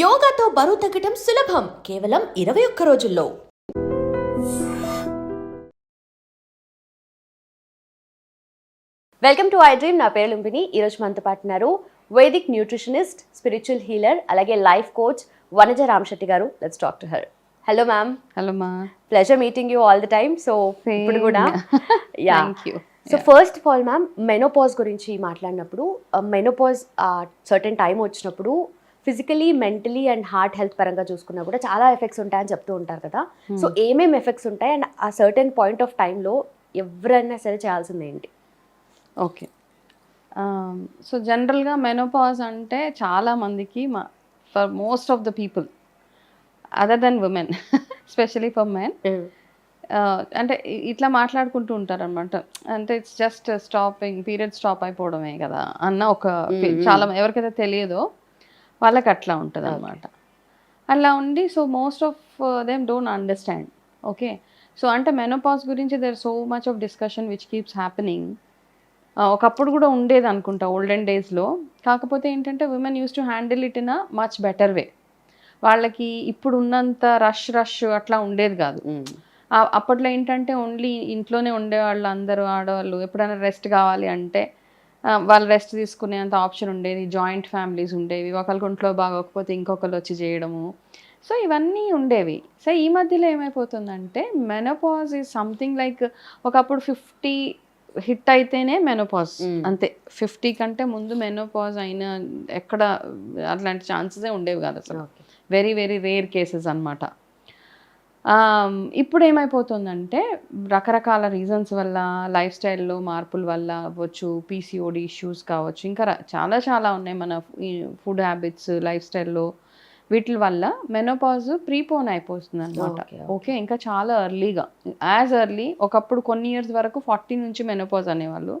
యోగాతో బరువు తగ్గటం సులభం. కేవలం ఇరవై ఒక్క రోజుల్లో. Welcome to I dream. నా పేరు లుంబిని. ఈరోజు మనతో పాటు ఉన్నారు వైదిక్ న్యూట్రిషనిస్ట్ స్పిరిచువల్ హీలర్ అలాగే life coach Vanaja Ramasetti garu. Let's talk to her hello ma'am hello my pleasure meeting you all the time so ఇప్పుడు కూడా you so first of all ma'am menopause గురించి మాట్లాడినప్పుడు మెనోపాజ్ సర్టెన్ టైం వచ్చినప్పుడు physically mentally and heart health పరంగా చూసుకున్నా కూడా చాలా effects ఉంటాయని చెప్తూ ఉంటారు కదా. సో ఏమేమి ఎఫెక్ట్స్ ఉంటాయి? అండ్ ఆ సర్టెన్ పాయింట్ ఆఫ్ టైంలో ఎవరైనా సరే చేయాల్సింది ఏంటి? ఓకే. సో జనరల్గా మెనోపాజ్ అంటే చాలా మందికి ma'am for most of the people other than women specially for men. అంటే ఇ- ఇట్లా మాట్లాడుకుంటూ ఉంటారు అనమాట అంటే it's just stopping period stop అయిపోవడమే కదా అన్న ఒక ఫీ- చాలా ఎవరికైతే తెలియదో వాళ్ళకి అట్లా ఉంటుంది అనమాట అలా ఉండి so most of them don't understand okay so అంటే మెనోపాజ్ గురించి there so much of discussion which keeps happening ఒకప్పుడు కూడా ఉండేది అనుకుంటా ఓల్డెన్ డేస్లో కాకపోతే ఏంటంటే women use to handle it in a much better way వాళ్ళకి ఇప్పుడు ఉన్నంత రష్ రష్ అట్లా ఉండేది కాదు. అప్పట్లో ఏంటంటే ఓన్లీ ఇంట్లోనే ఉండేవాళ్ళు అందరూ ఆడవాళ్ళు ఎప్పుడైనా రెస్ట్ కావాలి అంటే వాళ్ళు రెస్ట్ తీసుకునేంత ఆప్షన్ ఉండేది. జాయింట్ ఫ్యామిలీస్ ఉండేవి. ఒకరికి ఒంట్లో బాగోకపోతే ఇంకొకరు వచ్చి చేయడము. సో ఇవన్నీ ఉండేవి. సో ఈ మధ్యలో ఏమైపోతుందంటే మెనోపాజ్ ఈజ్ సంథింగ్ లైక్ ఒకప్పుడు ఫిఫ్టీ హిట్ అయితేనే మెనోపాజ్ అంతే. ఫిఫ్టీ కంటే ముందు మెనోపాజ్ అయిన ఎక్కడ అట్లాంటి ఛాన్సెసే ఉండేవి కాదు అసలు. వెరీ వెరీ రేర్ కేసెస్ అనమాట ఇప్పుడు ఏమైపోతుందంటే రకరకాల రీజన్స్ వల్ల లైఫ్ స్టైల్లో మార్పుల వల్ల అవ్వచ్చు పీసీఓడి ఇష్యూస్ కావచ్చు ఇంకా చాలా చాలా ఉన్నాయి మన ఫుడ్ హ్యాబిట్స్ లైఫ్ స్టైల్లో. వీటి వల్ల మెనోపాజ్ ప్రీపోన్ అయిపోతుంది అనమాట ఓకే. ఇంకా చాలా ఎర్లీగా యాజ్ ఎర్లీ ఒకప్పుడు కొన్ని ఇయర్స్ వరకు ఫార్టీ నుంచి మెనోపాజ్ అనేవాళ్ళు.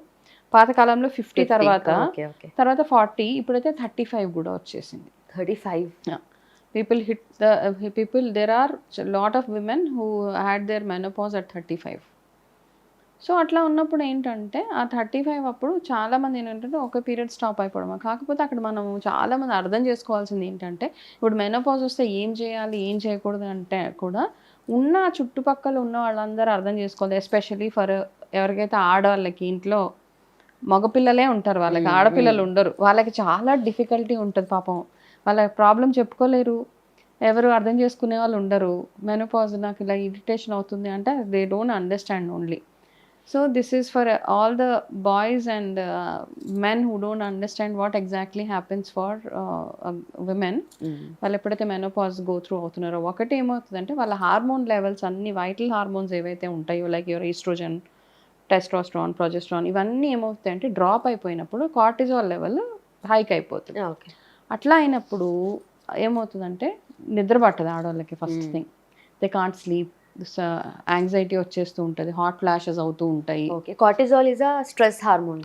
పాతకాలంలో ఫిఫ్టీ తర్వాత తర్వాత ఫార్టీ ఇప్పుడైతే థర్టీ ఫైవ్ కూడా వచ్చేసింది. Thirty five. People hit the uh, people there are a lot of women who had their menopause at 35 so అట్లా ఉన్నప్పుడు ఏంటంటే ఆ థర్టీ ఫైవ్ అప్పుడు చాలా మంది ఏంటంటే ఒక పీరియడ్ స్టాప్ అయిపోవడం కాకపోతే అక్కడ మనం చాలా మంది అర్థం చేసుకోవాల్సింది ఏంటంటే ఇప్పుడు మెనోపాజ్ వస్తే ఏం చేయాలి ఏం చేయకూడదు అంటే కూడా ఉన్న చుట్టుపక్కల ఉన్న వాళ్ళందరూ అర్థం చేసుకోవాలి. ఎస్పెషల్లీ ఫర్ ఎవరికైతే ఆడవాళ్ళకి ఇంట్లో మగపిల్లలే ఉంటారు వాళ్ళకి ఆడపిల్లలు ఉండరు. వాళ్ళకి చాలా డిఫికల్టీ ఉంటుంది పాపం. వాళ్ళ ప్రాబ్లం చెప్పుకోలేరు. ఎవరు అర్థం చేసుకునే వాళ్ళు ఉండరు. మెనోపాజ్ నాకు ఇలా ఇరిటేషన్ అవుతుంది అంటే they don't understand only so this is for all the boys and men who don't understand what exactly happens for women వాళ్ళు ఎప్పుడైతే మెనోపాజ్ గో త్రూ అవుతున్నారో ఒకటి ఏమవుతుందంటే వాళ్ళ హార్మోన్ లెవెల్స్ అన్ని వైటల్ హార్మోన్స్ ఏవైతే ఉంటాయో like your oestrogen testosterone progesterone ఇవన్నీ ఏమవుతాయంటే డ్రాప్ అయిపోయినప్పుడు కార్టిజాల్ లెవెల్ హైక్ అయిపోతుంది. ఓకే అట్లా అయినప్పుడు ఏమవుతుందంటే నిద్ర పట్టదు ఆడవాళ్ళకి first thing they can't sleep anxiety వచ్చేస్తూ ఉంటుంది. హాట్ ఫ్లాషెస్ అవుతూ ఉంటాయి. Cortisol is stress hormone.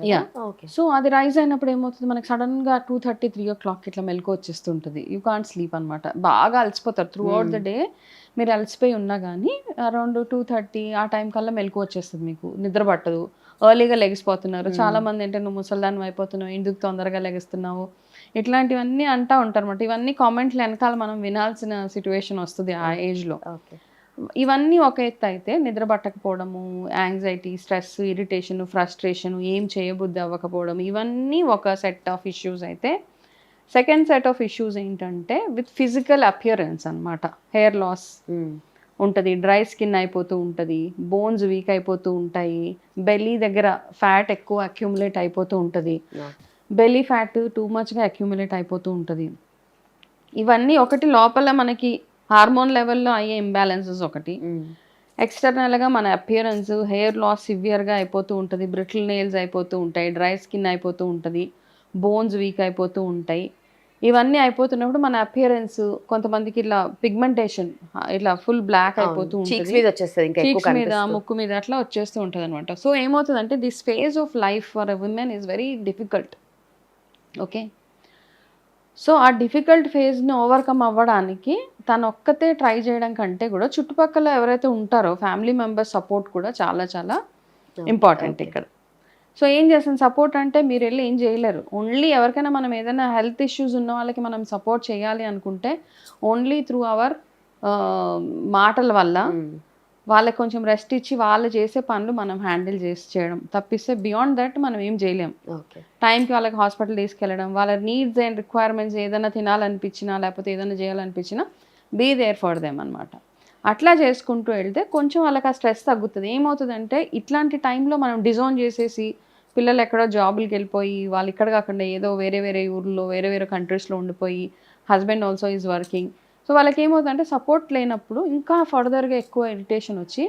Okay so అది రైజ్ అయినప్పుడు ఏమవుతుంది? మనకి సడన్గా two thirty three o'clock ఇట్లా మెలకు వచ్చేస్తుంటుంది. యూ కాంట్ స్లీప్ అనమాట బాగా అలసిపోతారు. త్రూ అవుట్ ద డే మీరు అలసిపోయి ఉన్నా కానీ అరౌండ్ టూ థర్టీ ఆ టైం కల్లా మెలకు వచ్చేస్తుంది మీకు. నిద్ర పట్టదు. ఎర్లీగా లెగిసిపోతున్నారు. చాలా మంది ఏంటంటే నువ్వు ముసల్దానం అయిపోతున్నావు. ఎందుకు తొందరగా లెగిస్తున్నావు? ఇట్లాంటివన్నీ అంటా ఉంటారు అనమాట ఇవన్నీ కామెంట్లు వెనకాల మనం వినాల్సిన సిచ్యువేషన్ వస్తుంది ఆ ఏజ్లో. ఇవన్నీ ఒక ఎత్తు అయితే నిద్ర పట్టకపోవడము యాంగ్జైటీ స్ట్రెస్ ఇరిటేషన్ ఫ్రస్ట్రేషన్ ఏం చేయబుద్ధి అవ్వకపోవడం ఇవన్నీ ఒక సెట్ ఆఫ్ ఇష్యూస్ అయితే. సెకండ్ సెట్ ఆఫ్ ఇష్యూస్ ఏంటంటే విత్ ఫిజికల్ అపియరెన్స్ అన్నమాట. హెయిర్ లాస్ ఉంటుంది డ్రై స్కిన్ అయిపోతూ ఉంటుంది బోన్స్ వీక్ అయిపోతూ ఉంటాయి బెల్లీ దగ్గర ఫ్యాట్ ఎక్కువ అక్యుములేట్ అయిపోతూ ఉంటుంది. బెల్లీ ఫ్యాట్ టూ మచ్గా అక్యుములేట్ అయిపోతూ ఉంటుంది. ఇవన్నీ ఒకటి లోపల మనకి హార్మోన్ లెవెల్లో అయ్యే ఇంబ్యాలెన్సెస్ ఒకటి. ఎక్స్టర్నల్గా మన అపియరెన్స్ హెయిర్ లాస్ సివియర్గా అయిపోతూ ఉంటుంది. బ్రిటిల్ నెయిల్స్ అయిపోతూ ఉంటాయి. డ్రై స్కిన్ అయిపోతూ ఉంటుంది. బోన్స్ వీక్ అయిపోతూ ఉంటాయి. ఇవన్నీ అయిపోతున్నప్పుడు మన అపియరెన్స్ కొంతమందికి ఇట్లా పిగ్మెంటేషన్ ఇట్లా ఫుల్ బ్లాక్ అయిపోతూ ఉంటుంది. మీద. ముక్కు మీద అట్లా వచ్చేస్తూ ఉంటుంది అనమాట సో ఏమవుతుందంటే this phase of life for a women is very difficult okay? So ఆ డిఫికల్ట్ ఫేజ్ని ఓవర్కమ్ అవ్వడానికి తను ఒక్కతే ట్రై చేయడం కంటే కూడా చుట్టుపక్కల ఎవరైతే ఉంటారో ఫ్యామిలీ మెంబర్స్ సపోర్ట్ కూడా చాలా చాలా ఇంపార్టెంట్ ఇక్కడ. సో ఏం చేస్తాం? సపోర్ట్ అంటే మీరు వెళ్ళి ఏం చేయలేరు. ఓన్లీ ఎవరికైనా మనం ఏదైనా హెల్త్ ఇష్యూస్ ఉన్న వాళ్ళకి మనం సపోర్ట్ చేయాలి అనుకుంటే ఓన్లీ త్రూ అవర్ మాటల వల్ల వాళ్ళకి కొంచెం రెస్ట్ ఇచ్చి వాళ్ళు చేసే పనులు మనం హ్యాండిల్ చేసి చేయడం. తప్పిస్తే బియాండ్ దట్ మనం ఏం చేయలేం. ఓకే టైంకి వాళ్ళకి హాస్పిటల్ తీసుకెళ్ళడం వాళ్ళ నీడ్స్ అండ్ రిక్వైర్మెంట్స్ ఏదైనా తినాలనిపించినా లేకపోతే ఏదైనా చేయాలనిపించినా బీ దేర్ ఫర్ దెమ్ అనమాట అట్లా చేసుకుంటూ వెళ్తే కొంచెం వాళ్ళకి ఆ స్ట్రెస్ తగ్గుతుంది. ఏమవుతుందంటే ఇట్లాంటి టైంలో మనం డిజోన్ చేసేసి పిల్లలు ఎక్కడో జాబులకి వెళ్ళిపోయి వాళ్ళు ఇక్కడ కాకుండా ఏదో వేరే వేరే ఊర్లో వేరే వేరే కంట్రీస్లో ఉండిపోయి husband also is working so వాళ్ళకి ఏమవుతుందంటే సపోర్ట్ లేనప్పుడు ఇంకా ఫర్దర్గా ఎక్కువ ఇరిటేషన్ వచ్చి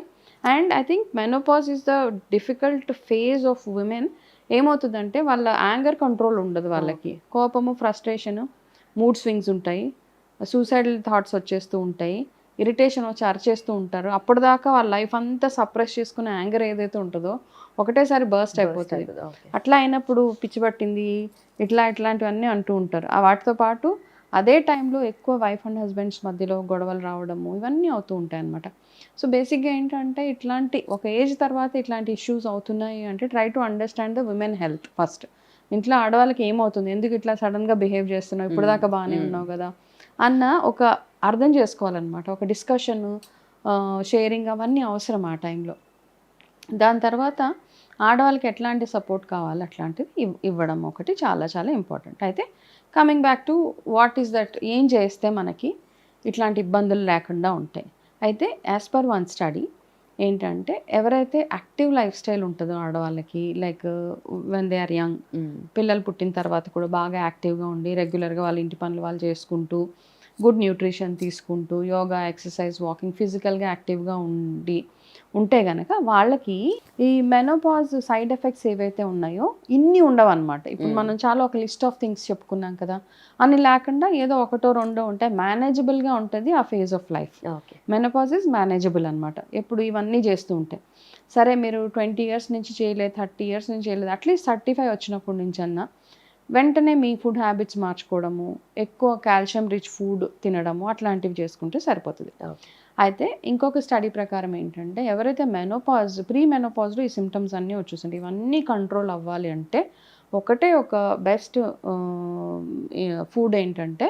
and I think menopause is the difficult phase of women ఏమవుతుందంటే వాళ్ళ యాంగర్ కంట్రోల్ ఉండదు వాళ్ళకి. కోపము ఫ్రస్ట్రేషను మూడ్ స్వింగ్స్ ఉంటాయి. సూసైడల్ థాట్స్ వచ్చేస్తూ ఉంటాయి. ఇరిటేషన్ వచ్చి అరిచేస్తూ ఉంటారు. అప్పటిదాకా వాళ్ళ లైఫ్ అంతా సప్రెస్ చేసుకునే యాంగర్ ఏదైతే ఉంటుందో ఒకటేసారి బర్స్ట్ అయిపోతుంది. అట్లా అయినప్పుడు పిచ్చి పట్టింది ఇట్లా ఇట్లాంటివన్నీ అంటూ ఉంటారు. ఆ వాటితో పాటు అదే టైంలో ఎక్కువ వైఫ్ అండ్ హస్బెండ్స్ మధ్యలో గొడవలు రావడము ఇవన్నీ అవుతూ ఉంటాయి అనమాట సో బేసిక్గా ఏంటంటే ఇట్లాంటి ఒక ఏజ్ తర్వాత ఇట్లాంటి ఇష్యూస్ అవుతున్నాయి అంటే try to understand the women health first. ఇంట్లో ఆడవాళ్ళకి ఏమవుతుంది? ఎందుకు ఇట్లా సడన్గా బిహేవ్ చేస్తున్నావు? ఇప్పుడు దాకా బాగానే ఉన్నావు కదా? అన్న ఒక అర్థం చేసుకోవాలన్నమాట. ఒక డిస్కషన్ షేరింగ్ అవన్నీ అవసరం ఆ టైంలో. దాని తర్వాత ఆడవాళ్ళకి ఎట్లాంటి సపోర్ట్ కావాలి? అట్లాంటిది ఇవ్- ఇవ్వడం ఒకటి చాలా చాలా ఇంపార్టెంట్. అయితే coming back to what is that ఏం చేస్తే మనకి ఇట్లాంటి ఇబ్బందులు లేకుండా ఉంటాయి. అయితే యాజ్ పర్ వన్ స్టడీ ఏంటంటే ఎవరైతే యాక్టివ్ లైఫ్ స్టైల్ ఉంటుందో ఆడవాళ్ళకి like when they are young పిల్లలు పుట్టిన తర్వాత కూడా బాగా యాక్టివ్గా ఉండి రెగ్యులర్గా వాళ్ళ ఇంటి పనులు వాళ్ళు చేసుకుంటూ గుడ్ న్యూట్రిషన్ తీసుకుంటూ యోగా ఎక్సర్సైజ్ వాకింగ్ ఫిజికల్గా యాక్టివ్గా ఉండి ఉంటే గనక వాళ్ళకి ఈ మెనోపాజ్ సైడ్ ఎఫెక్ట్స్ ఏవైతే ఉన్నాయో ఇన్ని ఉండవు అనమాట ఇప్పుడు మనం చాలా ఒక లిస్ట్ ఆఫ్ థింగ్స్ చెప్పుకున్నాం కదా అన్ని లేకుండా ఏదో ఒకటో రెండో ఉంటాయి మేనేజబుల్గా ఉంటుంది ఆ phase of life. Okay. Menopause is manageable అనమాట ఎప్పుడు ఇవన్నీ చేస్తూ ఉంటాయి సరే మీరు ట్వంటీ ఇయర్స్ నుంచి చేయలేదు థర్టీ ఇయర్స్ నుంచి చేయలేదు అట్లీస్ట్ థర్టీ ఫైవ్ వచ్చినప్పటి నుంచి అన్నా వెంటనే మీ ఫుడ్ హ్యాబిట్స్ మార్చుకోవడము ఎక్కువ కాల్షియం రిచ్ ఫుడ్ తినడము అట్లాంటివి చేసుకుంటే సరిపోతుంది. అయితే ఇంకొక స్టడీ ప్రకారం ఏంటంటే ఎవరైతే మెనోపాజ్ ప్రీ మెనోపాజ్లో ఈ సిమ్టమ్స్ అన్నీ వచ్చేసింటాయి ఇవన్నీ కంట్రోల్ అవ్వాలి అంటే ఒకటే ఒక బెస్ట్ ఫుడ్ ఏంటంటే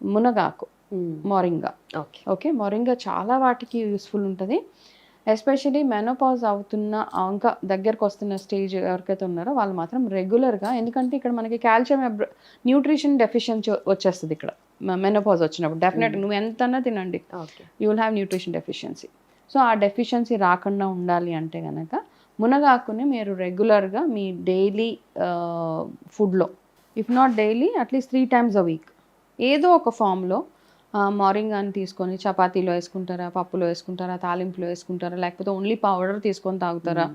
మునగాకు మొరింగా. ఓకే. ఓకే? మొరింగా చాలా వాటికి యూస్ఫుల్ ఉంటుంది. ఎస్పెషలీ మెనోపాజ్ అవుతున్న ఇంకా దగ్గరకు వస్తున్న స్టేజ్ ఎవరికైతే ఉన్నారో వాళ్ళు మాత్రం రెగ్యులర్గా ఎందుకంటే ఇక్కడ మనకి కాల్షియం న్యూట్రిషన్ డెఫిషియన్సీ వచ్చేస్తుంది ఇక్కడ. మెనోపాజ్ వచ్చినప్పుడు. డెఫినెట్ నువ్వు ఎంతన్నా తినండి. You will have nutrition deficiency. So ఆ డెఫిషియన్సీ రాకుండా ఉండాలి అంటే కనుక మునగాకుని మీరు రెగ్యులర్గా మీ డైలీ ఫుడ్లో if not daily at least three times a week. ఏదో ఒక ఫామ్లో మారింగాని తీసుకొని చపాతీలో వేసుకుంటారా పప్పులో వేసుకుంటారా తాలింపులో వేసుకుంటారా లేకపోతే ఓన్లీ పౌడర్ తీసుకొని తాగుతారా?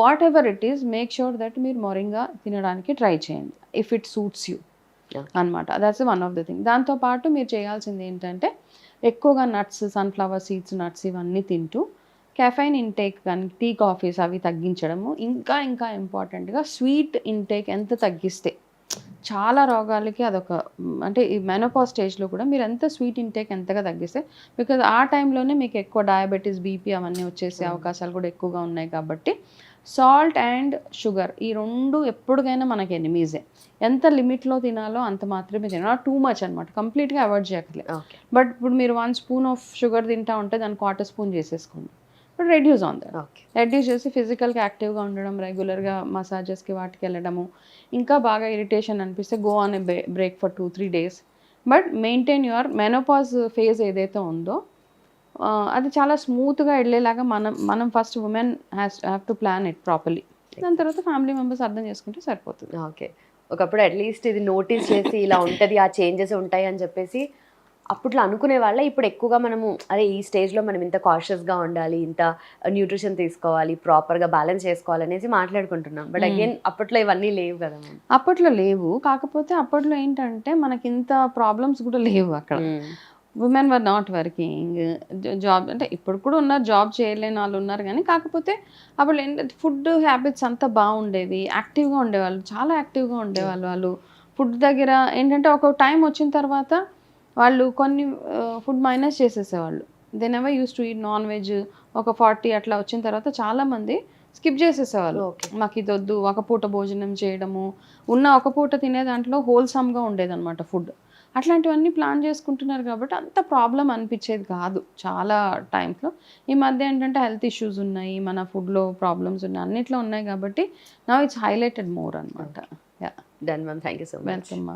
Whatever it is make sure that మీరు మొరింగా తినడానికి ట్రై చేయండి ఇఫ్ ఇట్ సూట్స్ యూ. అనమాట that's one of the thing దాంతోపాటు మీరు చేయాల్సింది ఏంటంటే ఎక్కువగా నట్స్ సన్ఫ్లవర్ సీడ్స్ నట్స్ ఇవన్నీ తింటూ కెఫైన్ ఇంటేక్ కానీ టీ కాఫీస్ అవి తగ్గించడము ఇంకా ఇంకా ఇంపార్టెంట్గా స్వీట్ ఇంటేక్ ఎంత తగ్గిస్తే చాలా రోగాలకి అదొక అంటే ఈ మెనోపా స్టేజ్లో కూడా మీరు ఎంత స్వీట్ ఇంటేక్ ఎంతగా తగ్గిస్తే బికాజ్ ఆ టైంలోనే మీకు ఎక్కువ డయాబెటీస్ బీపీ అవన్నీ వచ్చేసే అవకాశాలు కూడా ఎక్కువగా ఉన్నాయి కాబట్టి సాల్ట్ అండ్ షుగర్ ఈ రెండు ఎప్పటికైనా మనకి ఎనిమీజే ఎంత లిమిట్లో తినాలో అంత మాత్రమే తినాలి. టూ మచ్ అనమాట కంప్లీట్గా అవాయిడ్ చేయక్కర్లేదు. ఓకే. బట్ ఇప్పుడు మీరు వన్ స్పూన్ ఆఫ్ షుగర్ తింటా ఉంటే దాన్ని క్వార్టర్ స్పూన్ చేసేసుకోండి. But reduce on that reduce చేసి ఫిజికల్గా యాక్టివ్గా ఉండడం రెగ్యులర్గా మసాజెస్కి వాటికి వెళ్ళడము. ఇంకా బాగా ఇరిటేషన్ అనిపిస్తే go on break for two three days but maintain your menopause phase ఏదైతే ఉందో అది చాలా స్మూత్గా వెళ్ళేలాగా మనం మనం first women has have to plan it properly దాని తర్వాత ఫ్యామిలీ మెంబర్స్ అర్థం చేసుకుంటే సరిపోతుంది. ఓకే ఒకప్పుడు అట్లీస్ట్ ఇది నోటీస్ చేసి ఇలా ఉంటుంది ఆ చేంజెస్ ఉంటాయి అని చెప్పేసి అప్పట్లో అనుకునే వాళ్ళ ఇప్పుడు ఎక్కువగా మనము అరే ఈ స్టేజ్లో మనం ఇంత కాషియస్గా ఉండాలి ఇంత న్యూట్రిషన్ తీసుకోవాలి ప్రాపర్గా బ్యాలెన్స్ చేసుకోవాలి అనేసి మాట్లాడుకుంటున్నాం. బట్ అగైన్ అప్పట్లో ఇవన్నీ లేవు కదా అప్పట్లో లేవు. కాకపోతే అప్పట్లో ఏంటంటే మనకి ఇంత ప్రాబ్లమ్స్ కూడా లేవు అక్కడ. Women were not working job అంటే ఇప్పుడు కూడా ఉన్నారు జాబ్ చేయలేని వాళ్ళు ఉన్నారు కానీ కాకపోతే అప్పుడు ఏంటంటే ఫుడ్ హ్యాబిట్స్ అంతా బాగుండేవి. యాక్టివ్గా ఉండేవాళ్ళు చాలా యాక్టివ్గా ఉండేవాళ్ళు వాళ్ళు. ఫుడ్ దగ్గర ఏంటంటే ఒక టైం వచ్చిన తర్వాత వాళ్ళు కొన్ని food minus చేసేసేవాళ్ళు. Then ever uses to eat non veg ఒక ఫార్టీ అట్లా వచ్చిన తర్వాత చాలామంది స్కిప్ చేసేసేవాళ్ళు. మాకు ఇది వద్దు ఒక పూట భోజనం చేయడము. ఉన్న ఒక పూట తినే దాంట్లో హోల్సమ్గా ఉండేదన్నమాట ఫుడ్ అట్లాంటివన్నీ ప్లాన్ చేసుకుంటున్నారు కాబట్టి అంత ప్రాబ్లం అనిపించేది కాదు చాలా టైమ్స్లో ఈ మధ్య ఏంటంటే హెల్త్ ఇష్యూస్ ఉన్నాయి మన ఫుడ్లో ప్రాబ్లమ్స్ ఉన్నాయి అన్నిట్లో ఉన్నాయి కాబట్టి నా ఇట్స్ హైలైటెడ్ మోర్ అనమాట done ma'am thank you so much welcome